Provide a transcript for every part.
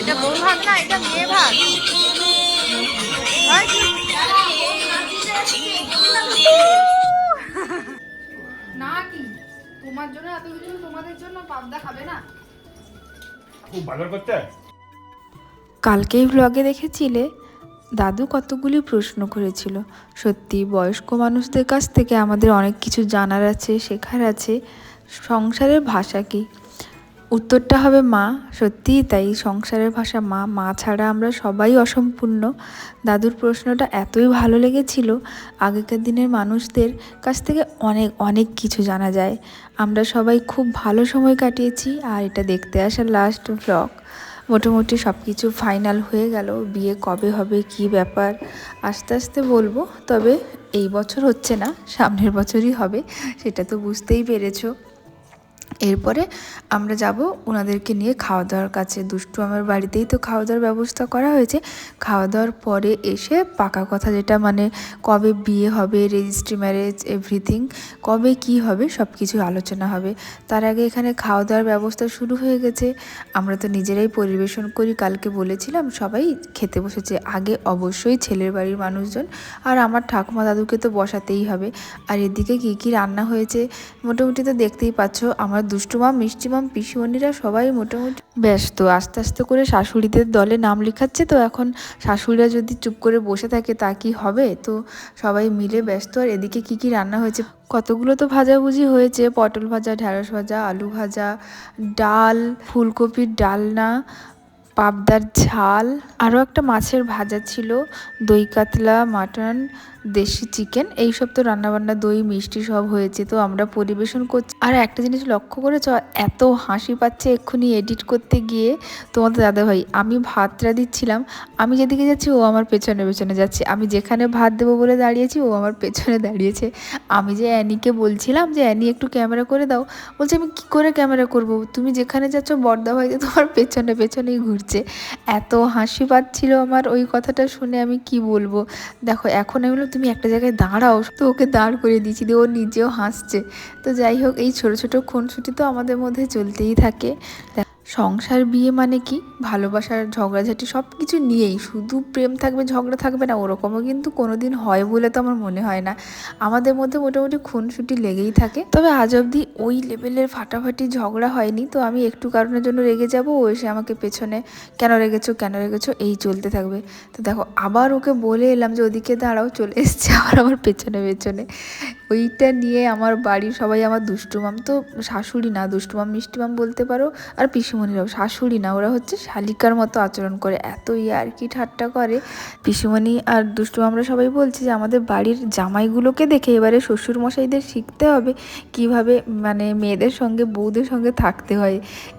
এটা বউ ভাগ না এটা মেয়ে ভাগ। না কি? তোমার জন্য এত কিছু তোমাদের জন্য পাবদা খাবে না। খুব বাজার করতে কালকেই ব্লগে দেখেছিলে দাদু কতগুলি প্রশ্ন করেছিল। সত্যি বয়স্ক মানুষদের কাছ থেকে আমাদের অনেক কিছু জানার আছে শেখার আছে। সংসারের ভাষা কি? উত্তরটা হবে মা, সত্যিই তাই। সংসারের ভাষা মা মা ছাড়া আমরা সবাই অসম্পূর্ণ। দাদুর প্রশ্নটা এতই ভালো লেগেছিল, আগেকার দিনের মানুষদের কাছ থেকে অনেক অনেক কিছু জানা যায়। আমরা সবাই খুব ভালো সময় কাটিয়েছি আর এটা দেখতে আসা লাস্ট ব্লগ মোটামুটি সব কিছু ফাইনাল হয়ে গেল। বিয়ে কবে হবে, কি ব্যাপার, আস্তে আস্তে বলব। তবে এই বছর হচ্ছে না, সামনের বছরই হবে, সেটা তো বুঝতেই পেরেছ। এরপরে আমরা যাব ওনাদেরকে নিয়ে খাওয়া দাওয়ার কাছে। দুষ্টু আমার বাড়িতেই তো খাওয়া দাওয়ার ব্যবস্থা করা হয়েছে। খাওয়া দাওয়ার পরে এসে পাকা কথা যেটা মানে কবে বিয়ে হবে রেজিস্ট্রি ম্যারেজ এভরিথিং কবে কি হবে সব কিছু আলোচনা হবে। তার আগে এখানে খাওয়া দাওয়ার ব্যবস্থা শুরু হয়ে গেছে। আমরা তো নিজেরাই পরিবেশন করি। কালকে বলেছিলাম সবাই খেতে বসেছে। আগে অবশ্যই ছেলের বাড়ির মানুষজন আর আমার ঠাকুমা দাদুকে তো বসাতেই হবে। আর এদিকে কী কী রান্না হয়েছে? মোটামুটি তো দেখতেই পাচ্ছ, আমার দুষ্টুমাম মিষ্টিমাম পিসিমণিরা সবাই মোটামুটি ব্যস্ত আস্তে আস্তে করে শাশুড়িদের দলে নাম লেখাচ্ছে, তো এখন শাশুড়িরা যদি চুপ করে বসে থাকে, তা কি হবে? তো সবাই মিলে ব্যস্ত, আর এদিকে কি কি রান্না হয়েছে? কতগুলো তো ভাজাভুজি হয়েছে, পটল ভাজা ঢ্যাঁড়স ভাজা, আলু ভাজা, ডাল, ফুলকপির ডালনা, পাবদার ঝাল, আরও একটা মাছের ভাজা ছিল, দই কাতলা, মাটন দেশি চিকেন, এইসব তো রান্নাবান্না, দই, মিষ্টি সব হয়েছে, তো আমরা পরিবেশন করছি। আর একটা জিনিস লক্ষ্য করেছ, এত হাসি পাচ্ছে এক্ষুনি এডিট করতে গিয়ে তোমাদের দাদাভাই। আমি ভাতটা দিচ্ছিলাম, আমি যেদিকে যাচ্ছি, ও আমার পেছনে পেছনে যাচ্ছে। আমি যেখানে ভাত দেবো বলে দাঁড়িয়েছি, ও আমার পেছনে দাঁড়িয়েছে। আমি যে অ্যানিকে বলছিলাম যে, অ্যানি, একটু ক্যামেরা করে দাও। বলছে, আমি কি করে ক্যামেরা করব? তুমি যেখানে যাচ্ছ বর্দা ভাই তোমার পেছনে পেছনেই ঘুরছে। এত হাসি পাচ্ছিল আমার ওই কথাটা শুনে আমি কি বলব? দেখো, এখন আমি তুমি একটা জায়গায় দাঁড়াও, তো ওকে দাঁড় করে দিয়েছি দিয়ে ও নিজেও হাসছে। তো যাই হোক, এই ছোট ছোট খুনসুটি তো আমাদের মধ্যে চলতেই থাকে। সংসার, বিয়ে মানে কি? ভালোবাসার ঝগড়াঝাটি সব কিছু নিয়েই। শুধু প্রেম থাকবে, ঝগড়া থাকবে না, ওরকমও কিন্তু কোনো দিন হয় বলে তো আমার মনে হয় না। আমাদের মধ্যে মোটামুটি খুনসুটি লেগেই থাকে। তবে আজ অবধি ওই লেভেলের ফাটাফাটি ঝগড়া হয়নি, তো আমি একটু কারণের জন্য রেগে যাব, ও এসে আমাকে পেছনে, কেন রেগেছো কেন রেগেছো? এই চলতে থাকবে। তো দেখো, আবার ওকে বলে এলাম যে, ওদিকে দাঁড়াও, চলে এসছে আবার আমার পেছনে পেছনে। ওইটা নিয়ে আমার বাড়ির সবাই আমার দুষ্টুমাম তো শাশুড়ি না দুষ্টুমাম মিষ্টিমাম বলতে পারো, আর পিসিমণিরাও, শাশুড়ি না, ওরা হচ্ছে শালিকার মতো আচরণ করে। এত আর কি ঠাট্টা করে। পিসিমণি আর দুষ্টু, আমরা সবাই বলছি যে আমাদের বাড়ির জামাইগুলোকে দেখে এবারে শ্বশুর মশাইদের শিখতে হবে কীভাবে মানে মেয়েদের সঙ্গে, বউদের সঙ্গে থাকতে হয়।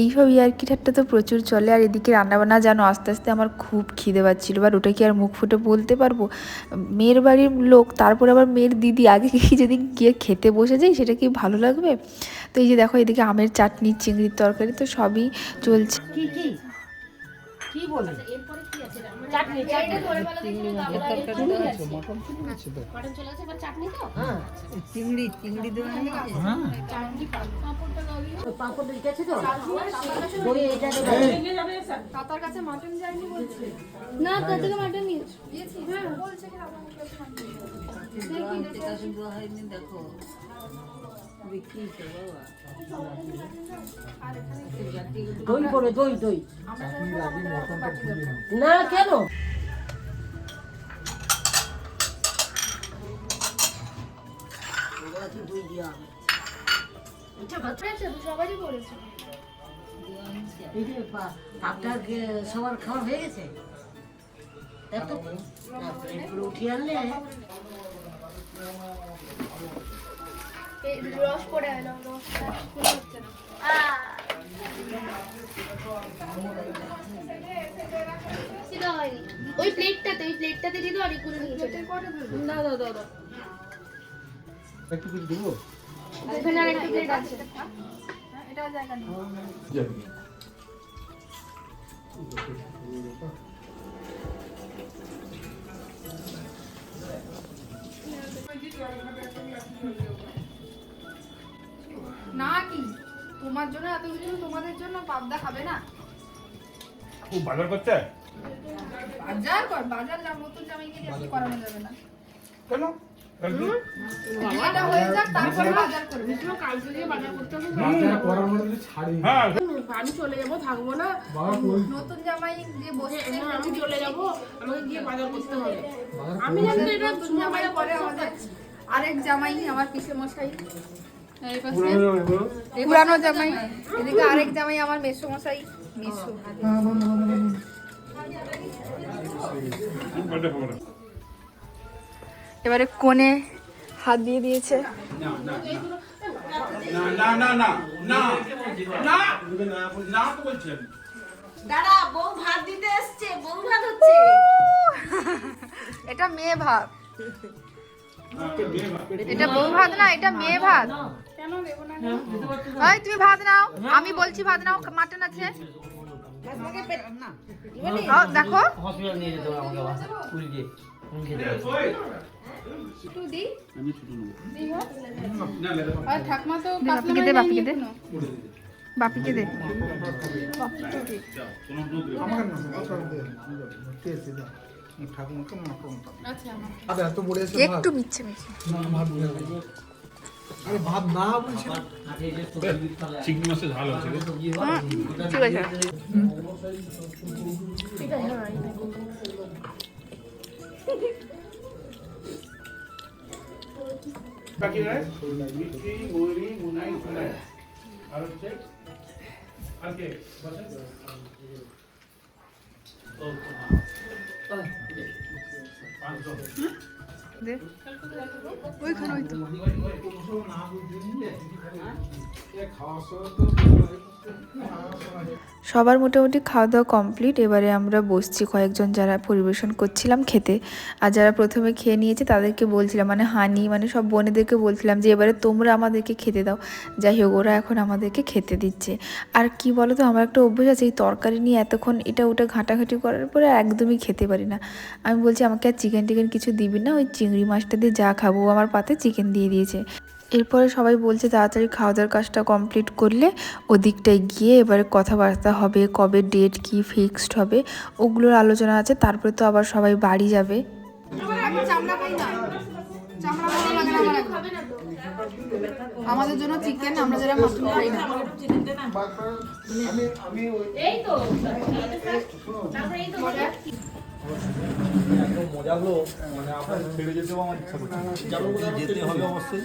এইসব ইয়ার্কি ঠাট্টা তো প্রচুর চলে। আর এদিকে রান্নাবান্না, জানো, আস্তে আস্তে আমার খুব খিদে পাচ্ছিল। এবার ওটা কি আর মুখ ফুটে বলতে পারব? মেয়ের বাড়ির লোক, তারপর আবার মেয়ের দিদি, আগে কি যদি গিয়ে খেতে বসে যাই, সেটা কি ভালো লাগবে? তো এই যে দেখো এদিকে আমের চাটনি চিংড়ির তরকারি তো সবই চলছে। কি কি? কি বলে? চাটনি চাটনি। হ্যাঁ চিংড়ি চিংড়ি দেওয়া নেই? ওই পাঁপড় লিখেছে তো? দই এটা দেবে। কাছে মাটন যায়নি বলছে। না তার থেকে মাটন নিয়ে হ্যাঁ। বলছে কি আমার কাছে দই করে দই দই। না কেন? সবার খাওয়া হয়ে গেছে? উঠিয়ে আনলে এই রস পড়ে এলো রসটা হচ্ছে না ওই প্লেটটাতে ওই প্লেটটাতে আর এগুলো নিয়ে চলে না দাও জায়গা নেই না কি? তোমার জন্য এত কিছু তোমাদের জন্য পাবদা খাবে না? খুব বাজার করছে? বাজার কর বাজার না নতুন জামাইকে দিয়ে কি করানো যাবে না। কেন? হয়ে যাক তারপরে বাজার করবে। কালকে গিয়ে বাজার করতে হবে হ্যাঁ। আমি চলে যাব থাকব না। নতুন জামাই যে বসে হ্যাঁ, আমি চলে যাব আমাকে গিয়ে বাজার করতে হবে। আমি জানি এটা নতুন জামাই পরে আমাদের আরেক জামাই আমার পিসে মশাই পুরানো জামাই। এদিকে আরেক জামাই আমার মেসো মশাই মেসো। এবারে কোণে হাত দিয়ে দিয়েছে। এটা মেয়ে ভাত। এটা বউ ভাত না এটা মেয়ে ভাত। এই তুমি ভাত নাও। আমি বলছি ভাত নাও মাটন আছে। দেখো। হবে আমাকে আবার পুরী দিয়ে আমি খেতে পারব আর ঠাকমা। তো বাপিকে দে বাপিকে দে বাপিকে দে একটু মিচ্ছে মিচ্ছে চিংড়ি মাছের ঝাল আছে রে। ঠিক আছে। বাকি রে মিষ্টি মুড়ি মুনাই ফুলাই আর হচ্ছে? আর কে? বসে। পাঁচশো দে ওইখানে ওই তো। সবার মোটামুটি খাওয়া দাওয়া কমপ্লিট। এবারে আমরা বসছি কয়েকজন যারা পরিবেশন করছিলাম খেতে। আর যারা প্রথমে খেয়ে নিয়েছে তাদেরকে বলছিলাম মানে হানি মানে সব বোনেদেরকে বলছিলাম যে এবারে তোমরা আমাদেরকে খেতে দাও। যাই হোক ওরা এখন আমাদেরকে খেতে দিচ্ছে। আর কি বলো তো আমার একটা অভ্যাস আছে এই তরকারি নিয়ে এতক্ষণ এটা ওটা ঘাঁটাঘাঁটি করার পরে একদমই খেতে পারি না। আমি বলছি আমাকে আর চিকেন টিকেন কিছু দিবি না ওই চিংড়ি মাছটা দিয়ে যা খাব আমার পাতে চিকেন দিয়ে দিয়েছে। এরপরে সবাই বলছে তাড়াতাড়ি খাওয়া দাওয়ার কাজটা কমপ্লিট করলে ওদিকটায় গিয়ে এবারে কথাবার্তা হবে কবে ডেট কি ফিক্সড হবে ওগুলোর আলোচনা আছে তারপরে তো আবার সবাই বাড়ি যাবে। আমাদের জন্য চিকেন আমরা যারা মাটন খাই না। মজা হলো মানে আপনার ছেড়ে যেতেও আমার ইচ্ছা যেতে হবে অবশ্যই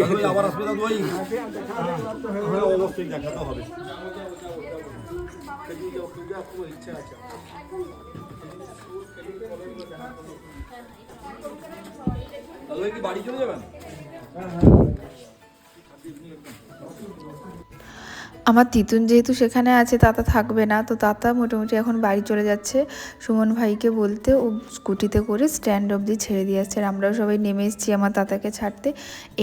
তাহলে আবার হ্যাঁ অবশ্যই হবে ইচ্ছা কি বাড়ি চলে যাবেন? আমার তিতুন যেহেতু সেখানে আছে, তাতা থাকবে না। তো তাতা মোটামুটি এখন বাড়ি চলে যাচ্ছে। সুমন ভাইকে বলতে ও স্কুটিতে করে স্ট্যান্ড অবধি ছেড়ে দিয়ে আসছে। আর আমরাও সবাই নেমে এসেছি আমার তাতাকে ছাড়তে।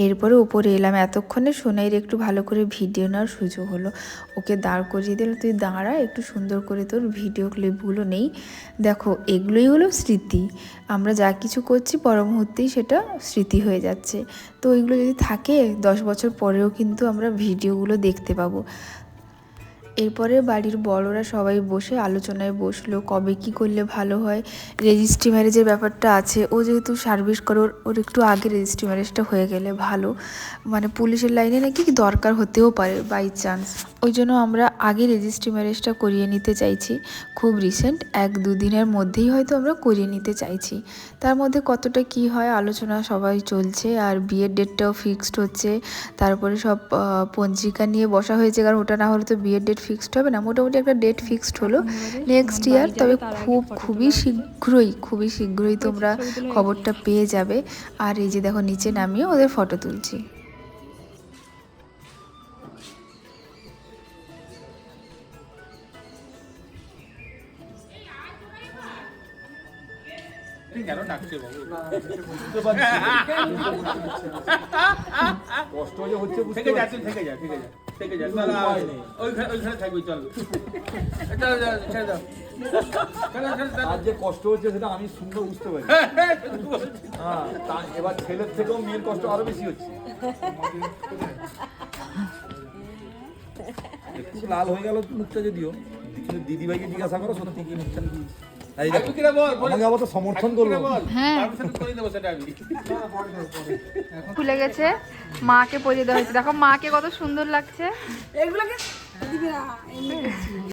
এরপরে ওপরে এলাম। এতক্ষণে সোনাইয়ের একটু ভালো করে ভিডিও নেওয়ার সুযোগ হলো। ওকে দাঁড় করিয়ে দিল তুই দাঁড়া, একটু সুন্দর করে তোর ভিডিও ক্লিপগুলো নেই। দেখো, এগুলোই হলো স্মৃতি। আমরা যা কিছু করছি পর মুহূর্তেই সেটা স্মৃতি হয়ে যাচ্ছে। তো ওইগুলো যদি থাকে, দশ বছর পরেও কিন্তু আমরা ভিডিওগুলো দেখতে পাবো। এরপরে বাড়ির বড়রা সবাই বসে আলোচনায় বসল, কবে কি করলে ভালো হয়। রেজিস্ট্রি ম্যারেজের ব্যাপারটা আছে। ও যেহেতু সার্ভিস করে, ওর একটু আগে রেজিস্ট্রি ম্যারেজটা হয়ে গেলে ভালো। মানে পুলিশের লাইনে নাকি দরকার হতেও পারে বাই চান্স ওই জন্য আমরা আগে রেজিস্ট্রি ম্যারেজটা করিয়ে নিতে চাইছি। খুব রিসেন্ট এক দুদিনের মধ্যেই হয়তো আমরা করিয়ে নিতে চাইছি। তার মধ্যে কতটা কি হয় আলোচনা সবাই চলছে, আর বিয়ের ডেটটাও ফিক্সড হচ্ছে। তারপরে সব পঞ্জিকা নিয়ে বসা হয়েছে, কারণ ওটা না হলে তো বিয়ের ডেট ফিক্সড হবে না মোটামুটি একটা ডেট ফিক্সড হলো। নেক্সট ইয়ার তবে খুব খুবই শীঘ্রই খুবই শীঘ্রই তোমরা খবরটা পেয়ে যাবে। আর এই যে দেখো নিচে নামিয়ে ওদের ফটো তুলছি। কেন ডাকছে বাবু কষ্ট যে হচ্ছে বুঝতে থেকে যা থেকে যা থেকে যা থেকে যা চল ওইখানে ওইখানে থাকবি চল। চল চল ছেড়ে দাও। চল চল চল। আর যে কষ্ট হচ্ছে সেটা আমি সুন্দর বুঝতে পারি। হ্যাঁ তা এবার ছেলের থেকেও মেয়ের কষ্ট আরও বেশি হচ্ছে। একটু লাল হয়ে গেল মুখটা যদিও। কিন্তু দিদি ভাইকে জিজ্ঞাসা করো সত্যি কি নিচ্ছেন এই দেখো আমাকে আবার তো সমর্থন করল। হ্যাঁ। খুলে গেছে মাকে পরিয়ে দেওয়া হয়েছে। দেখো মাকে কত সুন্দর লাগছে।